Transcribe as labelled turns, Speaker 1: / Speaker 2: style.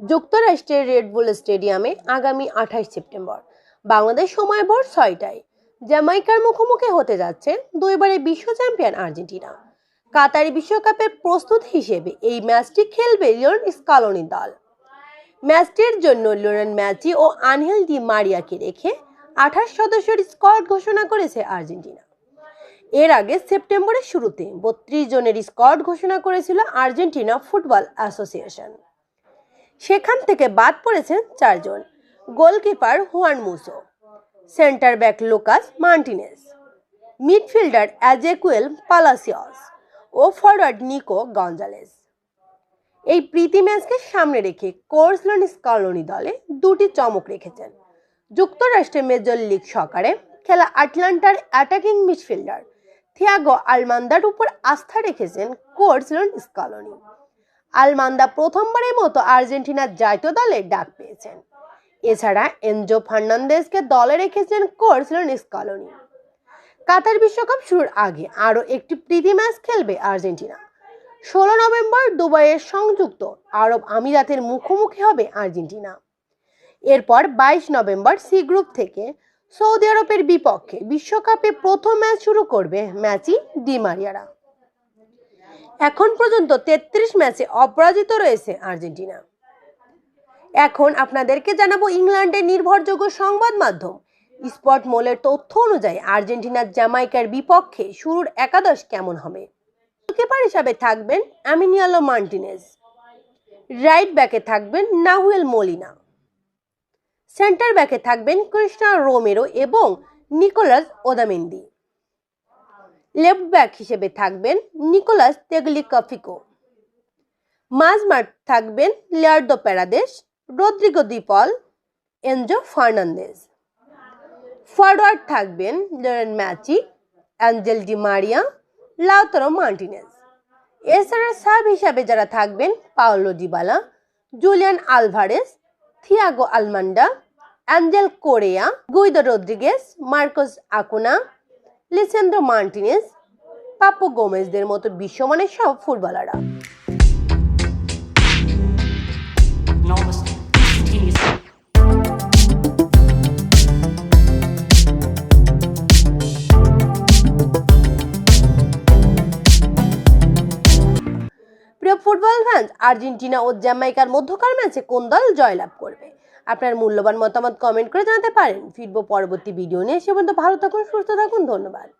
Speaker 1: যুক্তরাষ্ট্রের রেডবুল স্টেডিয়ামে আগামী আঠাশ সেপ্টেম্বর, বাংলাদেশ সময় ভোর ছয়টায়। জ্যামাইকার মুখোমুখি হতে যাচ্ছে দুইবারের বিশ্ব চ্যাম্পিয়ন আর্জেন্টিনা। কাতারি বিশ্বকাপের প্রস্তুত হিসেবে এই ম্যাচটি খেলবে লিওন স্কালোনি দল। ম্যাচটির জন্য লিওনেল ম্যাচি ও আনহেল ডি মারিয়াকে রেখে আঠাশ সদস্যের স্কোয়াড ঘোষণা করেছে আর্জেন্টিনা। এর আগে সেপ্টেম্বরের শুরুতে বত্রিশ জনের স্কোয়াড ঘোষণা করেছিল আর্জেন্টিনা ফুটবল অ্যাসোসিয়েশন। সেখান থেকে বাদ পড়েছেন চারজন। Goalkeeper Juan Musso, centre back Lucas Martinez, midfielder Ezequiel Palacios ও ফরওয়ার্ড নিকো গঞ্জালেস। এই প্রীতি ম্যাচকে সামনে রেখে কোর্সলন স্কলনি দলে দুটি চমক রেখেছেন। যুক্তরাষ্ট্রের মেজর লিগ সকারে খেলা আটলান্টার অ্যাটাকিং মিডফিল্ডার থিয়াগো আলমান্দার উপর আস্থা রেখেছেন কোর্সলন স্কলনি আলমান্দা প্রথমবারের মতো আর্জেন্টিনার জাতীয় দলে ডাক পেয়েছেন। এছাড়া এনজো ফার্নান্দেজকে দলে রেখেছেন কোর্সলন স্কলনি কাতার বিশ্বকাপ শুরুর আগে আরও একটি প্রীতি ম্যাচ খেলবে আর্জেন্টিনা। ষোলো নভেম্বর দুবাইয়ের সংযুক্ত আরব আমিরাতের মুখোমুখি হবে আর্জেন্টিনা। এরপর বাইশ নভেম্বর সি গ্রুপ থেকে সৌদি আরবের বিপক্ষে বিশ্বকাপে প্রথম ম্যাচ শুরু করবে ম্যাচি ডিমারিয়ারা এখন পর্যন্ত তেত্রিশ ম্যাচে অপরাজিত রয়েছে আর্জেন্টিনা। এখন আপনাদেরকে জানাব ইংল্যান্ডের নির্ভরযোগ্য সংবাদ মাধ্যম। স্পট মোলের তথ্য অনুযায়ী আর্জেন্টিনার জামাইকার বিপক্ষে শুরুর একাদশ কেমন হবে? গোলকিপার হিসাবে থাকবেন আমিনিয়ালো মার্টিনেজ। রাইট ব্যাকে থাকবেন নাহুয়েল মলিনা। সেন্টার ব্যাকে থাকবেন কৃষ্ণা রোমেরো এবং নিকোলাস ওদামেন্দি। লেফট ব্যাক হিসেবে থাকবেন নিকোলাস তেগলি তেগলিকাফিকো মাঝমাঠ থাকবেন Leandro Paredes, Rodrigo De Paul Enzo Fernandez. Forward থাকবেন Lionel Messi, Angel Di Maria, Lautaro Martinez. এছাড়া সাব হিসাবে যারা থাকবেন Paulo Dybala, Julian Alvarez Thiago Almada, Angel Correa, Guido Rodriguez Marcos Acuna Lisandro Martinez Papu গোমেজদের মতো বিশ্বমানের সব ফুটবলাররা। প্রিয় ফুটবল ফ্যান্স আর্জেন্টিনা ও জ্যামাইকার মধ্যকার ম্যাচে কোন দল জয়লাভ করবে? আপনার মূল্যবান মতামত কমেন্ট করে জানাতে পারেন। ফিরবো পরবর্তী ভিডিও নিয়ে। সে পর্যন্ত ভালো থাকুন, সুস্থ থাকুন। ধন্যবাদ।